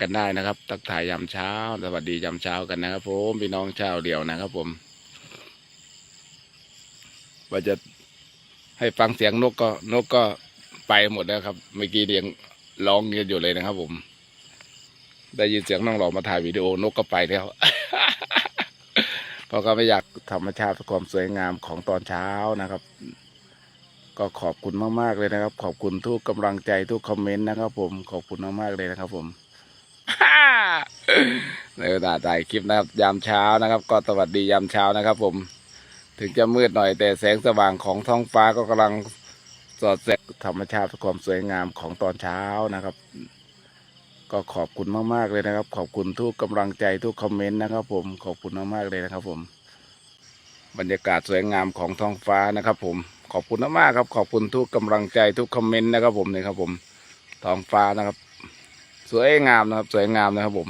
กันได้นะครับทักทายยามเช้า สวัสดียามเช้ากันนะครับผมพี่น้องชาวเดียวนะครับผมว่าจะให้ฟังเสียงนกก็นกก็ไปหมดแล้วครับ เมื่อกี้เดียงร้องกันอยู่เลยนะครับ ผม ได้ยินเสียงน้องหลอมาถ่ายวิดีโอนกก็ไปแล้วเพราะก็ไม่อยากธรรมชาติความสวยงามของตอนเช้านะครับ ก็ขอบคุณมากๆเลยนะครับ ขอบคุณทุกกำลังใจทุกคอมเมนต์นะครับ ผมขอบคุณมากๆเลยนะครับ ผม ในเวลาถ่ายคลิปนะครับ ยามเช้านะครับ ก็สวัสดียามเช้านะครับ ผม ถึงจะมืดหน่อยแต่แสงสว่างของท้องฟ้าก็กำลังสอดแสงธรรมชาติความสวยงามของตอนเช้านะครับ ก็ขอบคุณมากๆเลยนะครับ ขอบคุณทุกกำลังใจทุกคอมเมนต์นะครับ ผมขอบคุณมากๆเลยนะครับ ผม บรรยากาศสวยงามของท้องฟ้านะครับ ผมขอบคุณมากๆครับ ขอบคุณทุกกำลังใจทุกคอมเมนต์นะครับ ผมนี่ครับ ผมท้องฟ้านะครับ สวยงามนะครับ สวยงามนะครับผม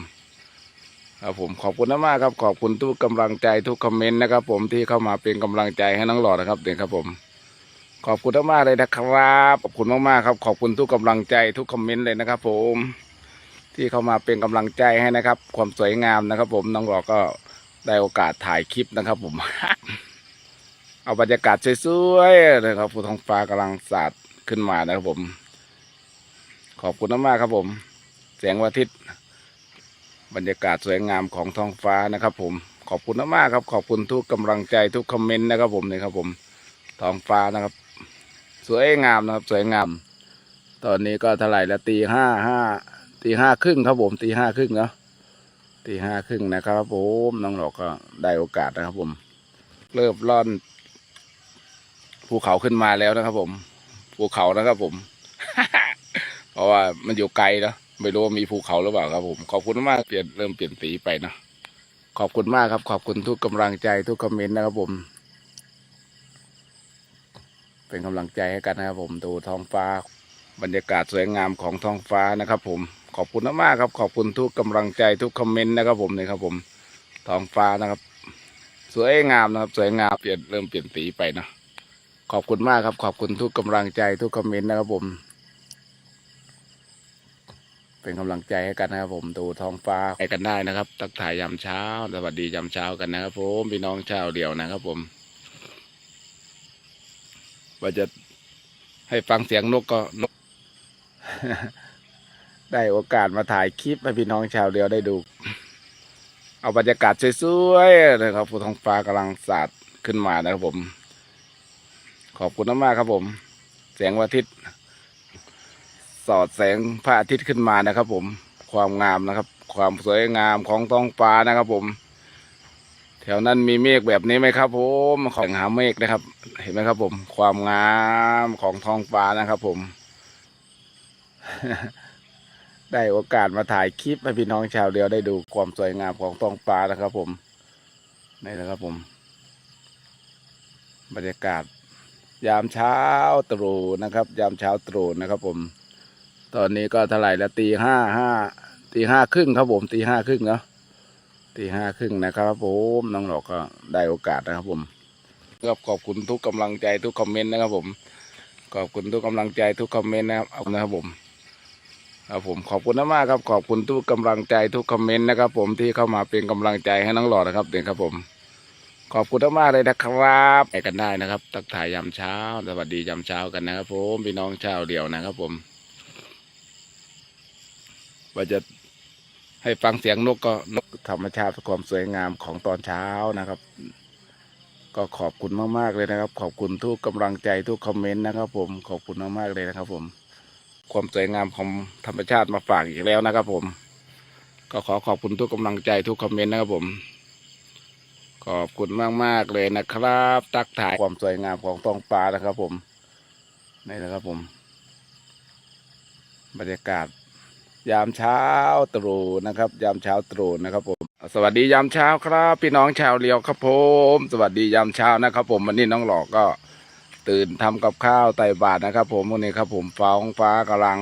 ครับผมขอบคุณมากครับขอบคุณทุกกำลังใจทุกคอมเมนต์นะครับผมที่เข้ามาเป็นกำลังใจให้น้องหลอดนะครับเด็กครับผม ขอบคุณมากเลยนะครับขอบคุณมากๆครับ ขอบคุณทุกกำลังใจทุกคอมเมนต์เลยนะครับ ผม ที่เข้ามาเป็นกำลังใจให้นะครับ ความสวยงามนะครับ ผมน้องหลอดก็ได้โอกาสถ่ายคลิปนะครับ ผม เอาบรรยากาศสวยๆนะครับผู้ท้องฟ้ากำลังสาดขึ้นมานะครับผม ขอบคุณมากๆครับผมแสงวันอาทิตย์ บรรยากาศสวยงามของท้องฟ้านะครับผมขอบคุณมากครับ ขอบคุณทุกกำลังใจทุกคอมเมนต์นะครับผมนี่ครับผมท้องฟ้านะครับ สวยงามนะครับ สวยงาม ตอนนี้ก็เท่าไหร่ละตีห้าห้าตีห้าครึ่งครับผมตีห้าครึ่งเนาะตีห้าครึ่งนะครับผมน้องหลอกก็ได้โอกาสนะครับผม เริ่มร่อนภูเขาขึ้นมาแล้วนะครับผมภูเขานะครับผม เพราะว่ามันอยู่ไกลเนาะ ไม่รู้ว่ามีภูเขาหรือเปล่าครับผมขอบคุณมากเปลี่ยนเริ่มเปลี่ยนสีไปนะขอบคุณมากครับ ขอบคุณทุกกำลังใจทุกคอมเมนต์นะครับผม เป็นกำลังใจให้กันนะครับผมดูท้องฟ้า บรรยากาศสวยงามของท้องฟ้านะครับ ผม ขอบคุณมากครับ ขอบคุณทุกกำลังใจทุกคอมเมนต์นะครับ ผมนี่ครับ ผมท้องฟ้านะครับ สวยงามนะครับ สวยงามเปลี่ยนเริ่มเปลี่ยนสีไปนะขอบคุณมากครับ ขอบคุณทุกกำลังใจทุกคอมเมนต์นะครับผม เป็นกำลังใจให้กันนะครับผมดูท้องฟ้าไปกันได้นะครับทักทายยามเช้า สวัสดียามเช้ากันนะครับผมพี่น้องชาวเดียวนะครับผม ว่าจะให้ฟังเสียงนกก็นก ได้โอกาสมาถ่ายคลิปให้พี่น้องชาวเดียวได้ดู เอาบรรยากาศสวยๆนะครับท้องฟ้ากำลังสาดขึ้นมานะครับผม ขอบคุณมากๆครับผมแสงวันอาทิตย์ สอดแสงพระอาทิตย์ขึ้นมานะครับ ผมความงามนะครับ ความสวยงามของท้องฟ้านะครับ ผม แถวนั้นมีเมฆแบบนี้ไหมครับ ผมของหาเมฆนะครับ เห็นไหมครับ ผม ความงามของท้องฟ้านะครับ ผม ได้โอกาสมาถ่ายคลิปให้พี่น้องชาวเดียวได้ดูความสวยงามของท้องฟ้านะครับ ผมนี่นะครับผม บรรยากาศยามเช้าตรู่นะครับ ยามเช้าตรู่นะครับ ผม ตอนนี้ก็เท่าไหร่ละตีห้าห้าตีห้าครึ่งครับผมตีห้าครึ่งเนาะตีห้าครึ่งนะครับผมน้องหลอกก็ได้โอกาสนะครับผมก็ขอบคุณทุกกำลังใจทุกคอมเมนต์นะครับผมขอบคุณทุกกำลังใจทุกคอมเมนต์นะครับนะครับผมครับผมขอบคุณมากครับขอบคุณทุกกำลังใจทุกคอมเมนต์นะครับ ผมที่เข้ามาเป็นกำลังใจให้น้องหลอดนะครับเด็กครับผม ขอบคุณมากเลยนะครับไปกันได้นะครับทักทายยามเช้า สวัสดียามเช้ากันนะครับ ผมพี่น้องชาวเดียวนะครับผม ว่าจะให้ฟังเสียงนกก็นกธรรมชาติความสวยงามของตอนเช้านะครับ ก็ขอบคุณมากๆเลยนะครับ ขอบคุณทุกกำลังใจทุกคอมเมนต์นะครับ ผมขอบคุณมากๆเลยนะครับ ผม ความสวยงามของธรรมชาติมาฝากอีกแล้วนะครับ ผม ก็ขอขอบคุณทุกกำลังใจทุกคอมเมนต์นะครับ ผม ขอบคุณมากๆเลยนะครับ ตักถ่ายความสวยงามของท้องฟ้านะครับ ผมนี่นะครับผม บรรยากาศ ยามเช้าตรู่นะครับ ยามเช้าตรู่นะครับผมสวัสดียามเช้าครับ พี่น้องชาวเลียวครับผม สวัสดียามเช้านะครับ ผมวันนี้น้องหลอกก็ตื่นทำกับข้าวไต่บาตรนะครับ ผมวันนี้ครับ ผมฟ้าห้องฟ้ากำลัง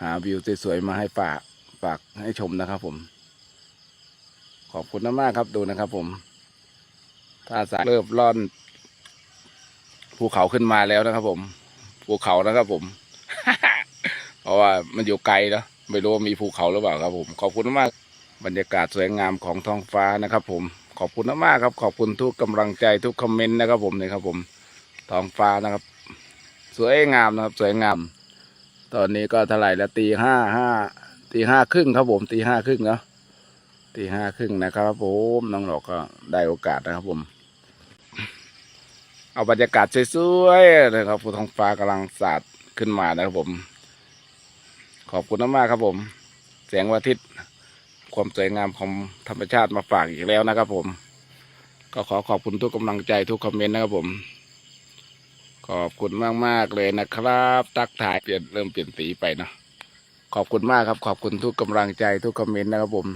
หาวิวสวยๆมาให้ฝากฝากให้ชมนะครับ ผม ขอบคุณมากๆครับดูนะครับ ผมถ้าสายเริ่มร่อนภูเขาขึ้นมาแล้วนะครับ ผมภูเขานะครับผม ราะราะว่ามันอยู่ไกลนะไม่รู้ว่ามีภูเขาหรือเปล่าครับผม ขอบคุณมากบรรยากาศสวยงามของท้องฟ้านะครับ ผมขอบคุณมากครับ ขอบคุณทุกกำลังใจทุกคอมเมนต์นะครับ ผมนี่ครับผมท้องฟ้านะครับ สวยงามนะครับ สวยงาม ตอนนี้ก็เท่าไหร่แล้วตีห้าห้าตีห้าครึ่งครับผมตีห้าครึ่งเนาะตีห้าครึ่งนะครับผมน้องหลอกก็ได้โอกาสนะครับผม เอาบรรยากาศสวยๆนะครับท้องฟ้ากำลังสาดขึ้นมานะครับผม ขอบคุณมากๆครับผม แสงวันอาทิตย์ ความสวยงามของธรรมชาติมาฝากอีกแล้วนะครับผม ก็ขอขอบคุณทุกกำลังใจทุกคอมเมนต์นะครับผม ขอบคุณมากๆเลยนะครับ ตักถ่ายเปลี่ยนเริ่มเปลี่ยนสีไปเนาะขอบคุณมากครับ ขอบคุณทุกกำลังใจทุกคอมเมนต์นะครับผม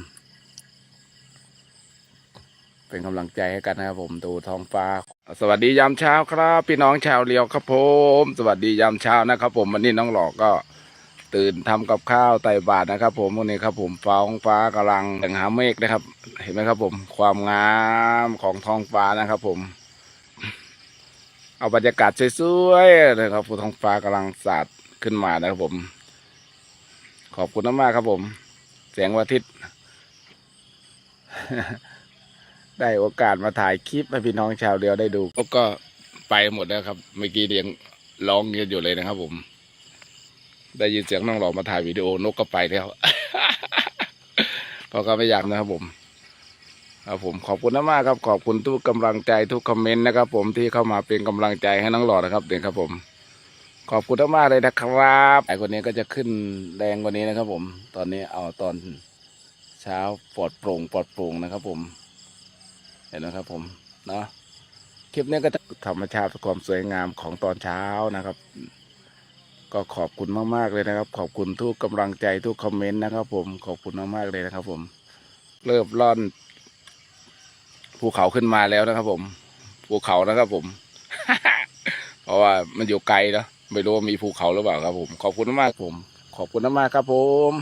เป็นกำลังใจให้กันนะครับผมดูท้องฟ้า สวัสดียามเช้าครับ พี่น้องชาวเลียวครับผม สวัสดียามเช้านะครับผมวันนี้น้องหลอกก็ ตื่นทำกับข้าวไต่บาตรนะครับ ผมวันนี้ครับผมฟ้าท้องฟ้ากำลังแต่งหาเมฆนะครับ เห็นไหมครับ ผม ความงามของท้องฟ้านะครับ ผม เอาบรรยากาศสวยๆนะครับท้องฟ้ากำลังสาดขึ้นมานะครับผม ขอบคุณมากๆครับผม แสงวันอาทิตย์ ได้โอกาสมาถ่ายคลิปให้พี่น้องชาวเดียวได้ดูก็ไปหมดแล้วครับ เมื่อกี้ยังร้องเงียอยู่เลยนะครับผม ได้ยินเสียงน้องหลอมาถ่ายวิดีโอนกก็ไปแล้วเขาก็ไม่อยากนะครับผมครับผมขอบคุณมากครับขอบคุณทุกกำลังใจทุกคอมเมนต์นะครับ ผมที่เข้ามาเป็นกำลังใจให้น้องหลอดนะครับเด็กครับผม ขอบคุณมากเลยนะครับไอ้คนนี้ก็จะขึ้นแรงกว่านี้นะครับ ผม ตอนนี้เอาตอนเช้าปลอดโปร่งปลอดโปร่งนะครับ ผม เห็นไหมครับ ผมเนาะคลิปนี้ก็จะธรรมชาติความสวยงามของตอนเช้านะครับ ก็ขอบคุณมากๆเลยนะครับ ขอบคุณทุกกำลังใจทุกคอมเมนต์นะครับผมขอบคุณมากๆเลยนะครับ ผม เริ่มร่อนภูเขาขึ้นมาแล้วนะครับ ผมภูเขานะครับ ผม เพราะว่ามันอยู่ไกลเนะไม่รู้ว่ามีภูเขาหรือเปล่าครับ ผม ขอบคุณมากผม ขอบคุณมากครับผม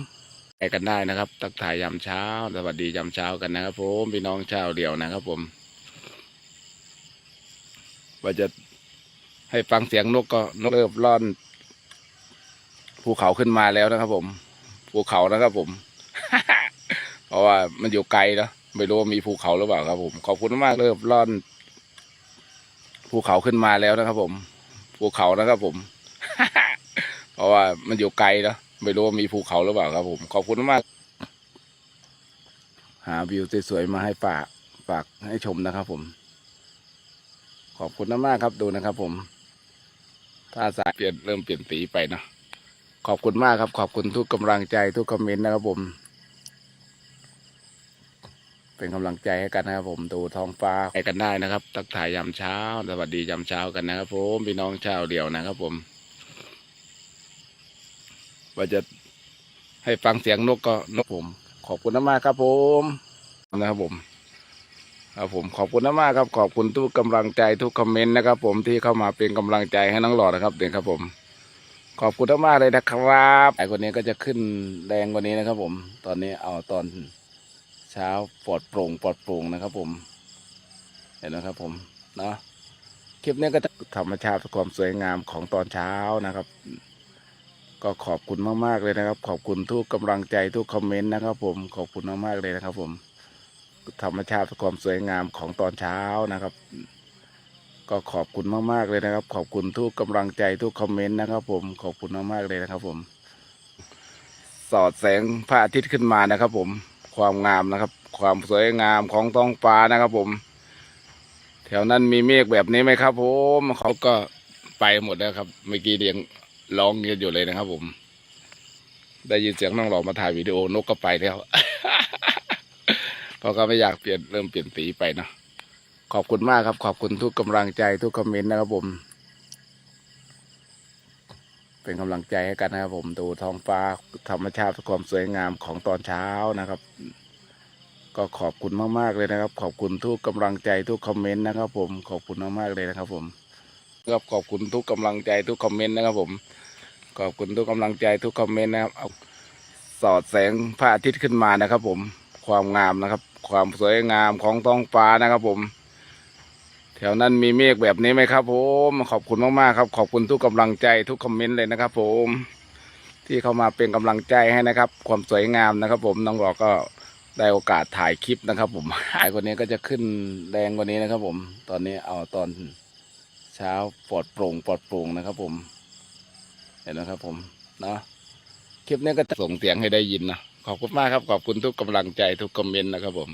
ไปกันได้นะครับ ตักถ่ายยามเช้า สวัสดียามเช้ากันนะครับ ผมพี่น้องชาวเดียวนะครับ ผมว่าจะให้ฟังเสียงนกก็นกเริ่มร่อน ภูเขาขึ้นมาแล้วนะครับ ผมภูเขานะครับผม เพราะว่ามันอยู่ไกลเนะไม่รู้ว่ามีภูเขาหรือเปล่าครับ ผมขอบคุณมากเริ่มร่อน ภูเขาขึ้นมาแล้วนะครับ ผมภูเขานะครับผม เพราะว่ามันอยู่ไกลเนะไม่รู้ว่ามีภูเขาหรือเปล่าครับ ผมขอบคุณมาก หาวิวสวยๆมาให้ฝากฝากให้ชมนะครับ ผม ขอบคุณมากครับดูนะครับ ผม ถ้าสายเปลี่ยนเริ่มเปลี่ยนสีไปเนาะ ขอบคุณมากครับ ขอบคุณทุกกำลังใจทุกคอมเมนต์นะครับผม เป็นกำลังใจให้กันนะครับผมดูท้องฟ้าไปกันได้นะครับตักถ่ายยามเช้า สวัสดียามเช้ากันนะครับผมพี่น้องชาวเดียวนะครับผม ว่าจะให้ฟังเสียงนกก็นกผม ขอบคุณมากครับผมนะครับผมครับผมขอบคุณมากครับ ขอบคุณทุกกำลังใจทุกคอมเมนต์นะครับ ผมที่เข้ามาเป็นกำลังใจให้น้องหลอดนะครับเด็กครับผม ขอบคุณมากเลยนะครับไอ้คนนี้ก็จะขึ้นแรงกว่านี้นะครับ ผม ตอนนี้เอาตอนเช้าปลอดโปร่งปลอดโปร่งนะครับ ผม เห็นไหมครับ ผมเนาะคลิปนี้ก็จะธรรมชาติความสวยงามของตอนเช้านะครับ ก็ขอบคุณมากๆเลยนะครับ ขอบคุณทุกกำลังใจทุกคอมเมนต์นะครับ ผมขอบคุณมากๆเลยนะครับ ผม ธรรมชาติความสวยงามของตอนเช้านะครับ ก็ขอบคุณมากๆเลยนะครับ ขอบคุณทุกกำลังใจทุกคอมเมนต์นะครับ ผมขอบคุณมากๆเลยนะครับ ผม สอดแสงพระอาทิตย์ขึ้นมานะครับ ผมความงามนะครับ ความสวยงามของท้องฟ้านะครับ ผม แถวนั้นมีเมฆแบบนี้ไหมครับ ผมเขาก็ไปหมดแล้วครับเมื่อกี้ยังร้องเงียอยู่เลยนะครับ ผม ได้ยินเสียงน้องหลอกมาถ่ายวิดีโอนกก็ไปแล้วเพราะก็ไม่อยากเปลี่ยนเริ่มเปลี่ยนสีไปเนาะ ขอบคุณมากครับ ขอบคุณทุกกำลังใจทุกคอมเมนต์นะครับผม เป็นกำลังใจให้กันนะครับผมดูท้องฟ้าธรรมชาติความสวยงามของตอนเช้านะครับ ก็ขอบคุณมากๆเลยนะครับ ขอบคุณทุกกำลังใจทุกคอมเมนต์นะครับ ผมขอบคุณมากๆเลยนะครับ ผมก็ขอบคุณทุกกำลังใจทุกคอมเมนต์นะครับ ผม ขอบคุณทุกกำลังใจทุกคอมเมนต์นะครับเอาสอดแสงพระอาทิตย์ขึ้นมานะครับ ผมความงามนะครับ ความสวยงามของท้องฟ้านะครับ ผม ถวนั้นมีเมฆแบบนี้ไหมครับ ผมขอบคุณมากๆครับ ขอบคุณทุกกำลังใจทุกคอมเมนต์เลยนะครับ ผม ที่เข้ามาเป็นกำลังใจให้นะครับ ความสวยงามนะครับ ผมน้องหลอกก็ได้โอกาสถ่ายคลิปนะครับ ผมถ่ายคนนี้ก็จะขึ้นแรงกว่านี้นะครับ ผม ตอนนี้เอาตอนเช้าปลอดโปร่งปลอดโปร่งนะครับ ผม เห็นนะครับ ผมเนาะคลิปนี้ก็ส่งเสียงให้ได้ยินนะขอบคุณมากครับ ขอบคุณทุกกำลังใจทุกคอมเมนต์นะครับ ผม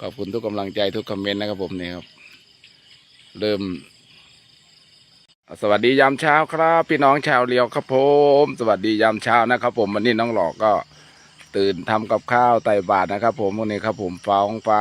ขอบคุณทุกกำลังใจทุกคอมเมนต์นะครับ ผมนี่ครับ เริ่ม สวัสดียามเช้าครับ พี่น้องชาวเลียวครับผม สวัสดียามเช้านะครับผมวันนี้น้องหลอกก็ตื่นทำกับข้าวไต่บาตรนะครับผมวันนี้ครับผมฟ้าองฟ้า